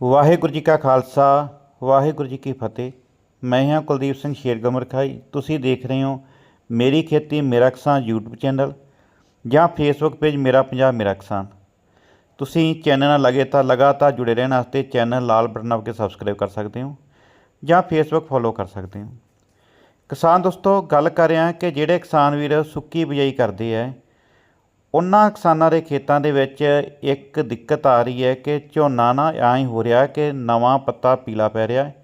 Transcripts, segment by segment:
ਵਾਹਿਗੁਰੂ ਜੀ ਕਾ ਖਾਲਸਾ, ਵਾਹਿਗੁਰੂ ਜੀ ਕੀ ਫਤਿਹ। ਮੈਂ ਹਾਂ ਕੁਲਦੀਪ ਸਿੰਘ ਸ਼ੇਰਗਮਰ ਖਾਈ। ਤੁਸੀਂ ਦੇਖ ਰਹੇ ਹੋ ਮੇਰੀ ਖੇਤੀ ਮੇਰਾ ਕਿਸਾਨ YouTube ਚੈਨਲ ਜਾਂ Facebook ਪੇਜ ਮੇਰਾ ਪੰਜਾਬ ਮੇਰਾ ਕਿਸਾਨ। ਤੁਸੀਂ ਚੈਨਲ ਨਾਲ ਤਾਂ ਲਗਾਤਾਰ ਜੁੜੇ ਰਹਿਣ ਵਾਸਤੇ ਚੈਨਲ ਲਾਲ ਬਟਨ ਦਬਾ ਕੇ ਸਬਸਕ੍ਰਾਈਬ ਕਰ ਸਕਦੇ ਹੋ ਜਾਂ Facebook ਫੋਲੋ ਕਰ ਸਕਦੇ ਹੋ। ਕਿਸਾਨ ਦੋਸਤੋ, ਗੱਲ ਕਰ ਰਿਹਾ ਕਿ ਜਿਹੜੇ ਕਿਸਾਨ ਵੀਰ ਸੁੱਕੀ ਬਿਜਾਈ ਕਰਦੇ ਆ ਉਹਨਾਂ ਕਿਸਾਨਾਂ ਦੇ ਖੇਤਾਂ ਦੇ ਵਿੱਚ ਇੱਕ ਦਿੱਕਤ ਆ ਰਹੀ ਹੈ ਕਿ ਝੋਨਾ ਨਾ ਐਂ ਹੀ ਹੋ ਰਿਹਾ ਕਿ ਨਵਾਂ ਪੱਤਾ ਪੀਲਾ ਪੈ ਰਿਹਾ ਹੈ।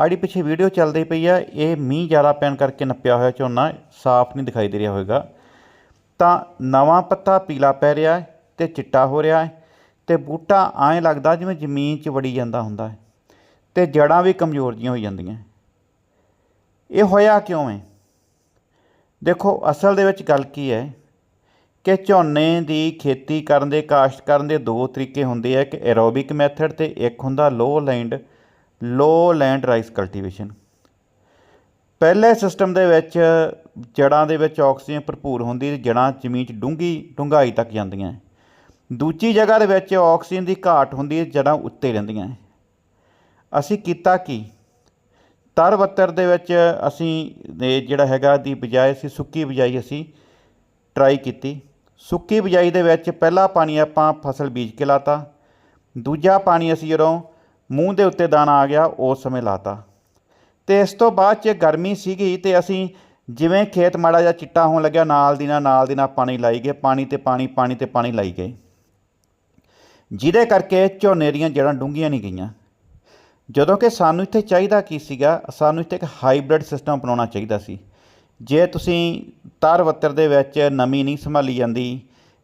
ਆੜੀ ਪਿੱਛੇ ਵੀਡੀਓ ਚੱਲਦੀ ਪਈ ਆ, ਇਹ ਮੀਂਹ ਜ਼ਿਆਦਾ ਪੈਣ ਕਰਕੇ ਨੱਪਿਆ ਹੋਇਆ ਝੋਨਾ ਸਾਫ਼ ਨਹੀਂ ਦਿਖਾਈ ਦੇ ਰਿਹਾ ਹੋਵੇਗਾ। ਤਾਂ ਨਵਾਂ ਪੱਤਾ ਪੀਲਾ ਪੈ ਰਿਹਾ ਹੈ ਤੇ ਚਿੱਟਾ ਹੋ ਰਿਹਾ ਹੈ ਤੇ ਬੂਟਾ ਐਂ ਲੱਗਦਾ ਜਿਵੇਂ ਜ਼ਮੀਨ 'ਚ ਵੜੀ ਜਾਂਦਾ ਹੁੰਦਾ ਹੈ ਤੇ ਜੜਾਂ ਵੀ ਕਮਜ਼ੋਰ ਜੀਆਂ ਹੋ ਜਾਂਦੀਆਂ। ਇਹ ਹੋਇਆ ਕਿਉਂ ਹੈ? ਦੇਖੋ, ਅਸਲ ਦੇ ਵਿੱਚ ਗੱਲ ਕੀ ਹੈ? ਕਿ ਝੋਨੇ ਦੀ ਖੇਤੀ ਕਰਨ ਦੇ, ਕਾਸ਼ਤ ਕਰਨ ਦੇ ਦੋ ਤਰੀਕੇ ਹੁੰਦੇ ਆ। ਕਿ ਐਰੋਬਿਕ ਮੈਥਡ ਤੇ ਇੱਕ ਹੁੰਦਾ low land low land rice cultivation ਪਹਿਲੇ ਸਿਸਟਮ ਦੇ ਵਿੱਚ ਜੜਾਂ ਦੇ ਵਿੱਚ ਆਕਸੀਜਨ ਭਰਪੂਰ ਹੁੰਦੀ ਤੇ ਜੜਾਂ ਜ਼ਮੀਨ 'ਚ ਡੂੰਘੀ ਡੂੰਘਾਈ ਤੱਕ ਜਾਂਦੀਆਂ। ਦੂਜੀ ਜਗ੍ਹਾ ਦੇ ਵਿੱਚ ਆਕਸੀਜਨ ਦੀ ਘਾਟ ਹੁੰਦੀ ਹੈ ਜੜਾਂ ਉੱਤੇ ਰਹਿੰਦੀਆਂ। ਅਸੀਂ ਕੀਤਾ ਕੀ? ਤਰਵੱਤਰ ਦੇ ਵਿੱਚ ਅਸੀਂ ਜਿਹੜਾ ਹੈਗਾ, ਦੀ ਬਜਾਏ ਅਸੀਂ ਸੁੱਕੀ ਬਜਾਈ ਅਸੀਂ ਟਰਾਈ ਕੀਤੀ। ਸੁੱਕੀ ਬਿਜਾਈ ਦੇ ਵਿੱਚ ਪਹਿਲਾ ਪਾਣੀ ਆਪਾਂ ਫਸਲ ਬੀਜ ਕੇ ਲਾਤਾ। ਦੂਜਾ ਪਾਣੀ ਅਸੀਂ ਜਦੋਂ ਮੂੰਹ ਦੇ ਉੱਤੇ ਦਾਣਾ ਆ ਗਿਆ, ਉਸ ਸਮੇਂ ਲਾਤਾ। ਤੇ ਇਸ ਤੋਂ ਬਾਅਦ 'ਚ ਗਰਮੀ ਸੀਗੀ ਤੇ ਅਸੀਂ ਜਿਵੇਂ ਖੇਤ ਮਾੜਾ ਜਿਹਾ ਚਿੱਟਾ ਹੋਣ ਲੱਗਿਆ, ਨਾਲ ਦੀ ਨਾਲ ਨਾਲ ਦੀ ਨਾਲ ਪਾਣੀ ਲਾਈ ਗਏ, ਪਾਣੀ ਤੇ ਪਾਣੀ ਪਾਣੀ ਤੇ ਪਾਣੀ ਲਾਈ ਗਏ। ਜਿਹਦੇ ਕਰਕੇ ਝੋਨੇ ਦੀਆਂ ਜੜ੍ਹਾਂ ਡੂੰਘੀਆਂ ਨਹੀਂ ਗਈਆਂ। ਜਦੋਂ ਕਿ ਸਾਨੂੰ ਇੱਥੇ ਚਾਹੀਦਾ ਕੀ ਸੀਗਾ, ਸਾਨੂੰ ਇੱਥੇ ਇੱਕ ਹਾਈਬ੍ਰਿਡ ਸਿਸਟਮ ਅਪਣਾਉਣਾ ਚਾਹੀਦਾ ਸੀ। ਜੇ ਤੁਸੀਂ ਤਾਰ ਵੱਤਰ ਦੇ ਵਿੱਚ ਨਮੀ ਨਹੀਂ ਸੰਭਾਲੀ ਜਾਂਦੀ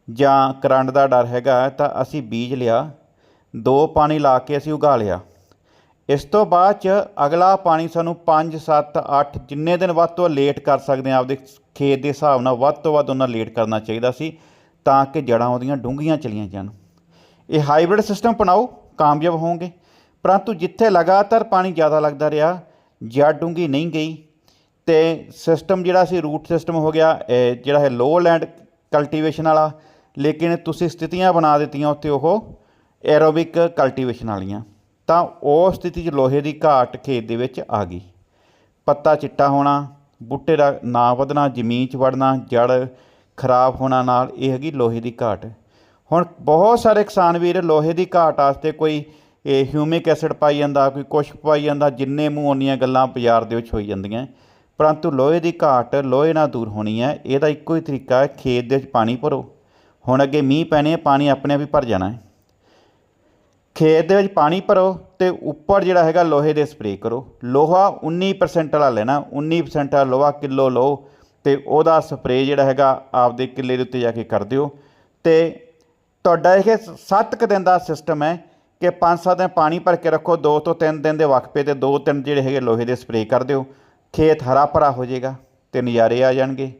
ਜਾਂ ਕਰੰਟ ਦਾ ਡਰ ਹੈਗਾ, ਤਾਂ ਅਸੀਂ ਬੀਜ ਲਿਆ, ਦੋ ਪਾਣੀ ਲਾ ਕੇ ਅਸੀਂ ਉਗਾ ਲਿਆ। ਇਸ ਤੋਂ ਬਾਅਦ ਚ ਅਗਲਾ ਪਾਣੀ ਸਾਨੂੰ 5 7 8 ਜਿੰਨੇ ਦਿਨ ਵੱਧ ਤੋਂ ਲੇਟ ਕਰ ਸਕਦੇ ਆ ਆਪਦੇ ਖੇਤ ਦੇ ਹਿਸਾਬ ਨਾਲ ਵੱਧ ਤੋਂ ਵੱਧ ਉਹਨਾਂ ਲੇਟ ਕਰਨਾ ਚਾਹੀਦਾ ਸੀ, ਤਾਂ ਕਿ ਜੜਾਂ ਉਹਦੀਆਂ ਡੂੰਘੀਆਂ ਚਲੀਆਂ ਜਾਣ। ਇਹ ਹਾਈਬ੍ਰਿਡ ਸਿਸਟਮ ਅਪਣਾਓ, ਕਾਮਯਾਬ ਹੋਵੋਗੇ। ਪਰੰਤੂ ਜਿੱਥੇ ਲਗਾਤਾਰ ਪਾਣੀ ਜ਼ਿਆਦਾ ਲੱਗਦਾ ਰਿਹਾ, ਜੜ ਡੂੰਘੀ ਨਹੀਂ ਗਈ। ਤੇ ਸਿਸਟਮ ਜਿਹੜਾ ਸੀ ਰੂਟ ਸਿਸਟਮ ਹੋ ਗਿਆ ਜਿਹੜਾ ਹੈ ਲੋ ਲੈਂਡ ਕਲਟੀਵੇਸ਼ਨ ਵਾਲਾ, ਲੇਕਿਨ ਤੁਸੀਂ ਸਥਿਤੀਆਂ ਬਣਾ ਦਿੱਤੀਆਂ ਉੱਤੇ ਉਹ ਐਰੋਬਿਕ ਕਲਟੀਵੇਸ਼ਨ ਵਾਲੀਆਂ। ਤਾਂ ਉਹ ਸਥਿਤੀ 'ਚ ਲੋਹੇ ਦੀ ਘਾਟ ਖੇਤ ਦੇ ਵਿੱਚ ਆ ਗਈ। ਪੱਤਾ ਚਿੱਟਾ ਹੋਣਾ, ਬੂਟੇ ਦਾ ਨਾ ਵਧਣਾ, ਜ਼ਮੀਨ 'ਚ ਵੜਨਾ, ਜੜ ਖਰਾਬ ਹੋਣਾ ਨਾਲ ਇਹ ਹੈਗੀ ਲੋਹੇ ਦੀ ਘਾਟ। ਹੁਣ ਬਹੁਤ ਸਾਰੇ ਕਿਸਾਨ ਵੀਰ ਲੋਹੇ ਦੀ ਘਾਟ ਵਾਸਤੇ ਕੋਈ, ਇਹ ਹਿਊਮਿਕ ਐਸਿਡ ਪਾਈ ਜਾਂਦਾ, ਕੋਈ ਕੁਛ ਪਾਈ ਜਾਂਦਾ, ਜਿੰਨੇ ਮੂੰਹ ਓਨੀਆਂ ਗੱਲਾਂ ਬਾਜ਼ਾਰ ਦੇ ਵਿੱਚ ਹੋਈ ਜਾਂਦੀਆਂ। ਪਰੰਤੂ ਲੋਹੇ ਦੀ ਘਾਟ ਲੋਹੇ ਨਾਲ ਦੂਰ ਹੋਣੀ ਹੈ ਇਹਦਾ ਇੱਕੋ ਹੀ ਤਰੀਕਾ ਹੈ, ਖੇਤ ਦੇ ਵਿੱਚ ਪਾਣੀ ਭਰੋ। ਹੁਣ ਅੱਗੇ ਮੀਂਹ ਪੈਣੇ ਪਾਣੀ ਆਪਣੇ ਆਪ ਹੀ ਭਰ ਜਾਣਾ ਹੈ। ਖੇਤ ਦੇ ਵਿੱਚ ਪਾਣੀ ਭਰੋ ਤੇ ਉੱਪਰ ਜਿਹੜਾ ਹੈਗਾ ਲੋਹੇ ਦੇ ਸਪਰੇਅ ਕਰੋ। ਲੋਹਾ 19% ਵਾਲਾ ਲੈਣਾ 19% ਵਾਲਾ ਲੋਹਾ ਕਿਲੋ ਲਓ ਤੇ ਉਹਦਾ ਸਪਰੇਅ ਜਿਹੜਾ ਹੈਗਾ ਆਪਦੇ ਕਿੱਲੇ ਦੇ ਉੱਤੇ ਜਾ ਕੇ ਕਰ ਦਿਓ। ਤੇ ਤੁਹਾਡਾ ਇਹ 7 ਕੁ ਦਿਨ ਦਾ ਸਿਸਟਮ ਹੈ ਕਿ 5-7 ਦਿਨ ਪਾਣੀ ਭਰ ਕੇ ਰੱਖੋ 2 ਤੋਂ 3 ਦਿਨ ਦੇ ਵਕਫੇ ਤੇ 2-3 ਜਿਹੜੇ ਹੈਗੇ ਲੋਹੇ ਦੇ ਸਪਰੇਅ ਕਰ ਦਿਓ। ਖੇਤ ਹਰਾ ਭਰਾ ਹੋ ਜਾਏਗਾ ਤੇ ਨਜ਼ਾਰੇ ਆ ਜਾਣਗੇ।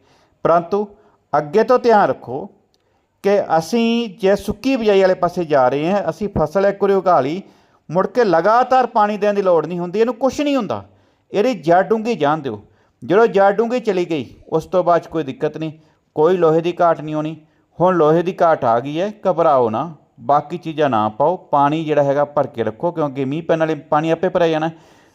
ਪਰੰਤੂ ਅੱਗੇ ਤੋਂ ਧਿਆਨ ਰੱਖੋ ਕਿ ਅਸੀਂ ਜੇ ਸੁੱਕੀ ਬਿਜਾਈ ਵਾਲੇ ਪਾਸੇ ਜਾ ਰਹੇ ਹਾਂ, ਅਸੀਂ ਫਸਲ ਇੱਕ ਵਾਰੀ ਉਗਾ ਲਈ, ਮੁੜ ਕੇ ਲਗਾਤਾਰ ਪਾਣੀ ਦੇਣ ਦੀ ਲੋੜ ਨਹੀਂ ਹੁੰਦੀ, ਇਹਨੂੰ ਕੁਝ ਨਹੀਂ ਹੁੰਦਾ। ਇਹਦੀ ਜੜ ਡੂੰਘੀ ਜਾਣ ਦਿਓ। ਜਦੋਂ ਜੜ ਡੂੰਘੀ ਚਲੀ ਗਈ, ਉਸ ਤੋਂ ਬਾਅਦ 'ਚ ਕੋਈ ਦਿੱਕਤ ਨਹੀਂ, ਕੋਈ ਲੋਹੇ ਦੀ ਘਾਟ ਨਹੀਂ ਹੋਣੀ। ਹੁਣ ਲੋਹੇ ਦੀ ਘਾਟ ਆ ਗਈ ਹੈ, ਘਬਰਾਓ ਨਾ, ਬਾਕੀ ਚੀਜ਼ਾਂ ਨਾ ਪਾਓ, ਪਾਣੀ ਜਿਹੜਾ ਹੈਗਾ ਭਰ ਕੇ ਰੱਖੋ, ਕਿਉਂਕਿ ਮੀਂਹ ਪੈਣ ਵਾਲੇ ਪਾਣੀ ਆਪੇ ਭਰਿਆ ਜਾਣਾ।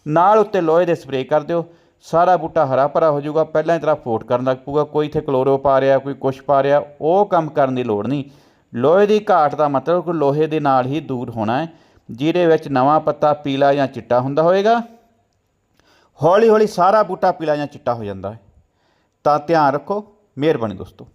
ਨਾਲ ਉੱਤੇ ਲੋਹੇ ਦੇ ਸਪਰੇਅ ਕਰ ਦਿਓ। ਸਾਰਾ ਬੂਟਾ ਹਰਾ ਭਰਾ ਹੋ ਜਾਊਗਾ, ਪਹਿਲਾਂ ਹੀ ਤਰ੍ਹਾਂ ਫੋਟ ਕਰਨ ਲੱਗ ਪਊਗਾ, ਕੋਈ ਇੱਥੇ ਕਲੋਰੋ ਪਾ ਰਿਹਾ, ਕੋਈ ਕੁਛ ਪਾ ਰਿਹਾ, ਉਹ ਕੰਮ ਕਰਨ ਦੀ ਲੋੜ ਨਹੀਂ। ਲੋਹੇ ਦੀ ਘਾਟ ਦਾ ਮਤਲਬ ਕਿ ਲੋਹੇ ਦੇ ਨਾਲ ਹੀ ਦੂਰ ਹੋਣਾ ਹੈ, ਜਿਹਦੇ ਵਿੱਚ ਨਵਾਂ ਪੱਤਾ ਪੀਲਾ ਜਾਂ ਚਿੱਟਾ ਹੁੰਦਾ ਹੋਵੇਗਾ ਹੌਲੀ ਹੌਲੀ ਸਾਰਾ ਬੂਟਾ ਪੀਲਾ ਜਾਂ ਚਿੱਟਾ ਹੋ ਜਾਂਦਾ ਹੈ। ਤਾਂ ਧਿਆਨ ਰੱਖੋ, ਮਿਹਰਬਾਨੀ ਦੋਸਤੋ।